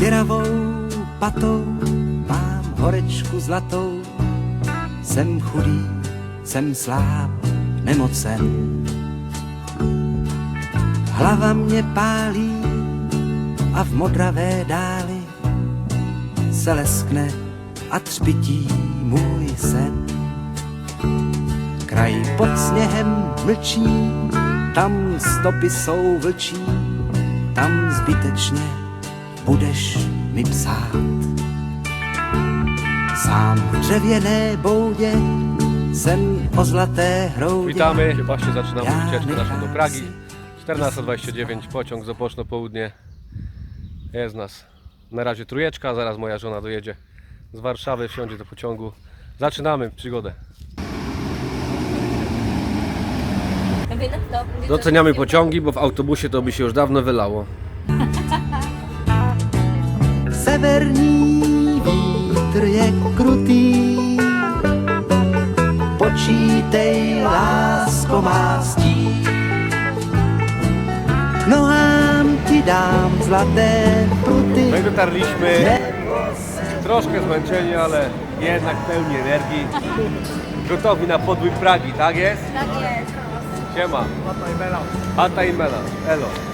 Zběravou patou mám horečku zlatou. Jsem chudý, jsem sláb, nemocen. Hlava mě pálí a v modravé dáli se leskne a třpití můj sen. Kraj pod sněhem mlčí, tam stopy jsou vlčí, tam zbytečně budeš mi psát. Sám v dřevěné boudě sen o zlaté hroudě. Witamy, właśnie zaczynamy Ja wycieczkę naszą do Pragi. chcę. 14.29, pociąg z Opoczno południe. Jest nas na razie trójeczka, zaraz moja żona dojedzie z Warszawy, wsiądzie do pociągu. Zaczynamy przygodę. Doceniamy pociągi, bo w autobusie to by się już dawno wylało. Severní vítr je krutý, počítej, lásko má stí. K nohám ti dám zlaté pruty, No i dotarliśmy, troszkę zmęczeni, ale jednak pełni energii. Gotowi na podbój Pragi, tak jest? Tak jest. Siema. Hata i Mela. Elo.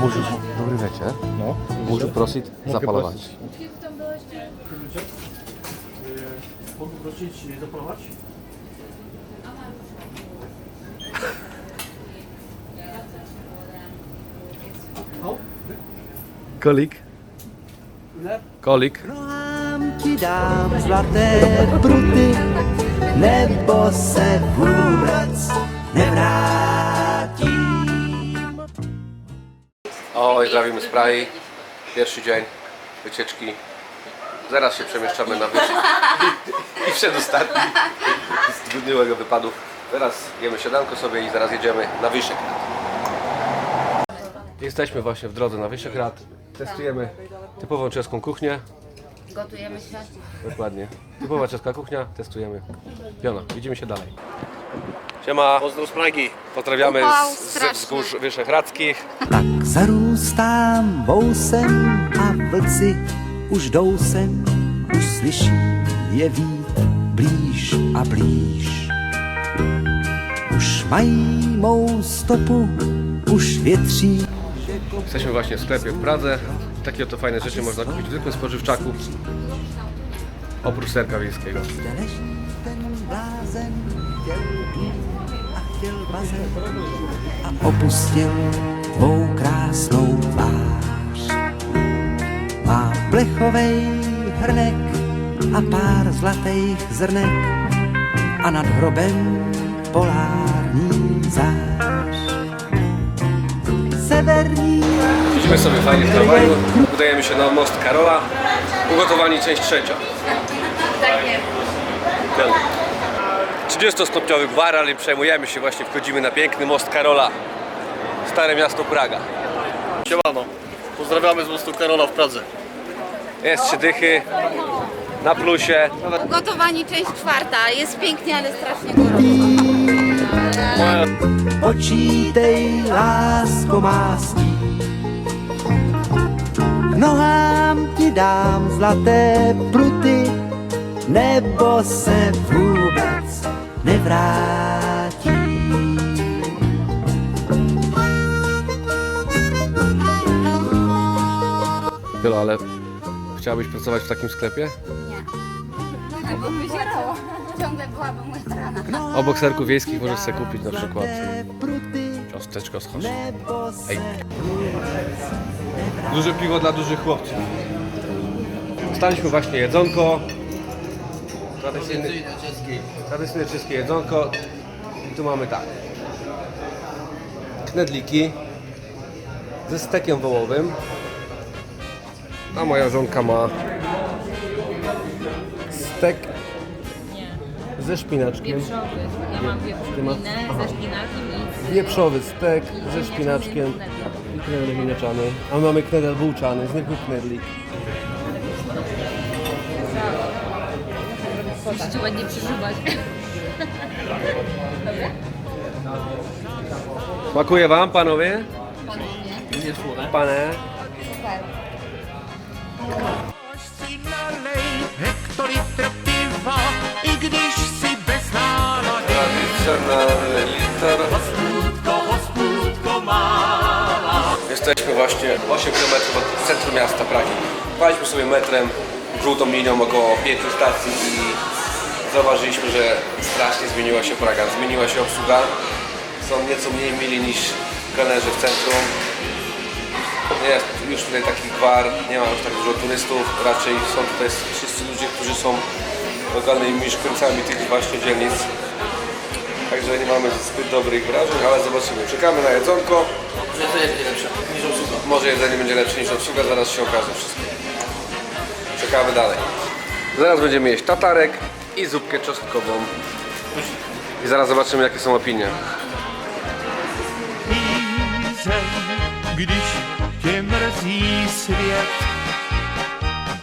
Możesz, dobry wieczór. No. Możesz prosić zapalować. Mogę prosić zaprowadź? Kolik? Kolik? k nohám ti dám zlaté pruty, nebo se vůbec nevrátím. Oj, zdrawimy z Prahi. Pierwszy dzień wycieczki. Zaraz się przemieszczamy na wycieczkę. I przedostatni z dwudniowego wypadu. Teraz jemy siadanko sobie i zaraz jedziemy na Wyszehrad. Jesteśmy właśnie w drodze na Wyszehrad. Testujemy typową czeską kuchnię. Gotujemy się. Dokładnie. Typowa czeska kuchnia. Testujemy. Piona. Widzimy się dalej. Siema. Pozdro z Pragi. Pozdrawiamy Upał z, ze straszny. wzgórz wyszehradzkich. Tak zarůstám vousem a vlci už jdou sem, už slyším je vít blíž a blíž. Už mají mou stopu, už větří Jesteśmy właśnie w sklepie w Pradze. Takie oto fajne rzeczy można kupić w zwykłym spożywczaku. Oprócz serka wiejskiego. ten blázen, chtěl pít a chtěl bazén a opustil tvou krásnou tvář. Má plechovej hrnek a pár zlatých zrnek a nad hrobem polární zář. Severní Siedzimy sobie fajnie w tramwaju. Udajemy się na most Karola. Ugotowani część trzecia. Tak jest. 30-stopniowy gwar, ale przejmujemy się. Właśnie wchodzimy na piękny most Karola. Stare miasto Praga. Siemano. Pozdrawiamy z mostu Karola w Pradze. Jest trzy dychy. Na plusie. Ugotowani część czwarta. Jest pięknie, ale strasznie gorąco. Počítej, lásko má stí. K nohám ti dám zlaté pruty, nebo se vůbec nevrátí. Tylo, ale chciałabyś pracować w takim sklepie? Nie. Bo wyzierało. Ciągle byłabym łystrana. Obok serków wiejskich możesz sobie kupić na przykład ciasteczko z hasz. nebo se Ej. Duże piwo dla dużych chłopców. Dostaliśmy właśnie jedzonko. Tradycyjne, tradycyjne czeskie jedzonko. I tu mamy tak. Knedliki ze stekiem wołowym. A moja żonka ma stek ze szpinaczkiem. Wieprzowy. Ja mam wieprzowinę ze szpinakiem i Wieprzowy stek ze szpinaczkiem i knedel miniaczany. A my mamy knedel bułczany, zwykły knedlik. Musicie ładnie przeżuwać. Smakuje Wam, panowie? Nie słone. Pane. si nalej hektolitr piwa, i když si bez Tradicjonalny liter. Jesteśmy właśnie 8 km od centrum miasta Pragi. Paliśmy sobie metrem, żółtą linią około 5 stacji i zauważyliśmy, że strasznie zmieniła się Praga. Zmieniła się obsługa. Są nieco mniej mili niż kelnerzy w centrum. Nie jest już tutaj taki gwar, nie ma już tak dużo turystów. Raczej są tutaj wszyscy ludzie, którzy są lokalnymi mieszkańcami tych właśnie dzielnic. Także nie mamy zbyt dobrych wrażeń, ale zobaczymy. Czekamy na jedzonko. Może jedzenie będzie lepsze niż obsługa, zaraz się okaże wszystko. Czekamy dalej. Zaraz będziemy jeść tatarek i zupkę czosnkową. I zaraz zobaczymy jakie są opinie. Pízeň, když tě mrzí svět,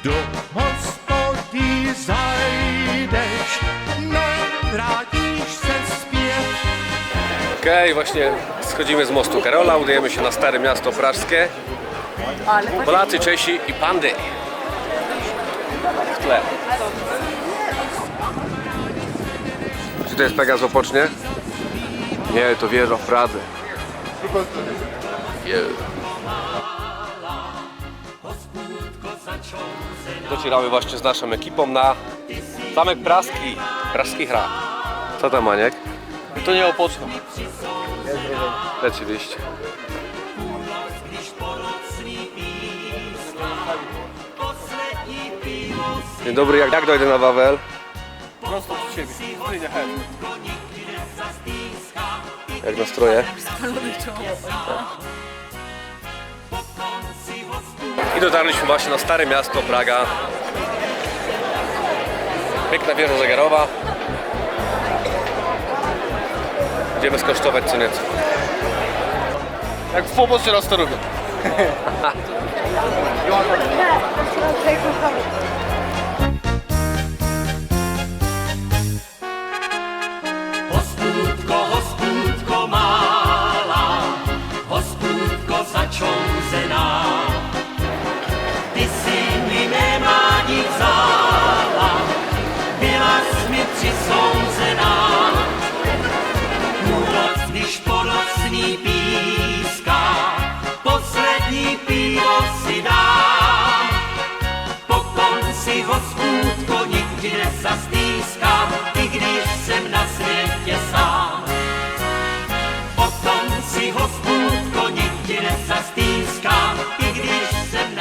do hospody zajdeš, nevrátíš se zpět. Okej, właśnie schodzimy z mostu Karola, udajemy się na stare miasto prażskie. Polacy, Czesi i pandy. Tle. Czy to jest Pegas w Opocznie? Nie, to wieża w Pradze. Docieramy właśnie z naszą ekipą na zamek praski, praski hra. Co tam Maniek? To nie opoczno. Rzeczywiście. Dzień dobry, jak, jak dojdę na Wawel? Prosto nie chętnie. Jak nastroje? I dotarliśmy właśnie na stare miasto Praga. Piękna wieża zegarowa. Będziemy skosztować co nieco. Jak w pobocze raz to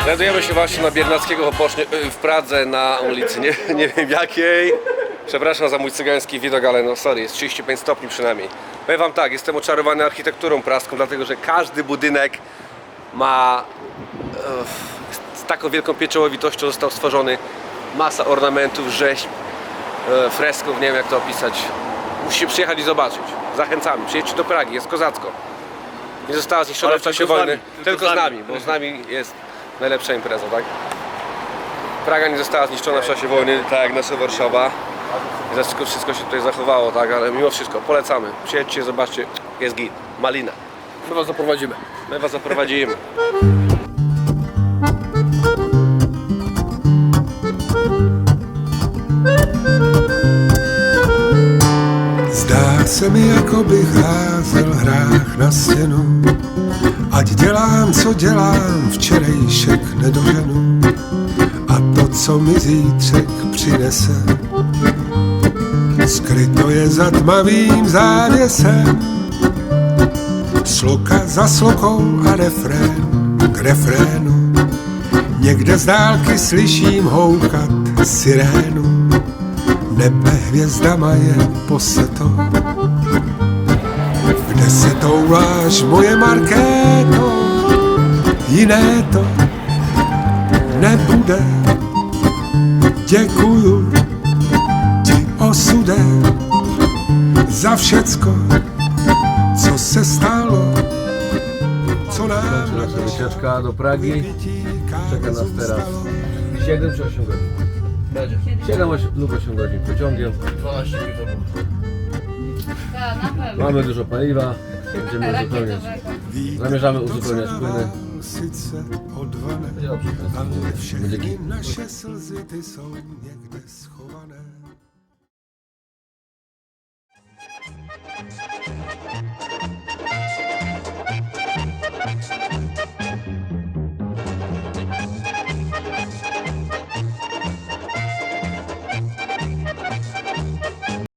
Znajdujemy się właśnie na Biernackiego Opocznie, y, w Pradze na ulicy, nie, nie wiem jakiej. Przepraszam za mój cygański widok, ale no sorry, jest 35 stopni przynajmniej. Powiem wam tak, jestem oczarowany architekturą praską, dlatego że każdy budynek ma e, z taką wielką pieczołowitością został stworzony. Masa ornamentów, rzeźb, e, fresków, nie wiem jak to opisać. Musicie przyjechać i zobaczyć. Zachęcamy, przyjedźcie do Pragi, jest kozacko. Nie została zniszczona Ale w czasie tylko z wojny. nami, tylko Tylko, z nami, bo z nami jest najlepsza impreza, tak? Praga nie została zniszczona w czasie wojny, tak jak nasza Warszawa. I za wszystko, wszystko się tutaj zachowało, tak? Ale mimo wszystko polecamy. Przyjedźcie, zobaczcie, jest git. Malina. My was zaprowadzimy. My was zaprowadzimy. Zdá se mi, jako bych házel hrách na stěnu. Ať dělám, co dělám, včerejšek nedoženu. A to, co mi zítřek přinese, skryto je za tmavým závěsem. Sloka za slokou a refrén k refrénu. Někde z dálky slyším houkat sirénu. Nebe hvězdama je poseto. Se touláš moje Markéto, jiné to nebude. Děkuju ti osude za všecko, co se stalo, co nám Nasza wycieczka do Pragi czeka nas teraz 7 czy 8 godzin. Będzie. 7 8 lub 8 godzin pociągiem. 12 minut. Mamy dużo paliwa. Będziemy uzupełniać. Zamierzamy uzupełniać płyny. Ale slzy, ty.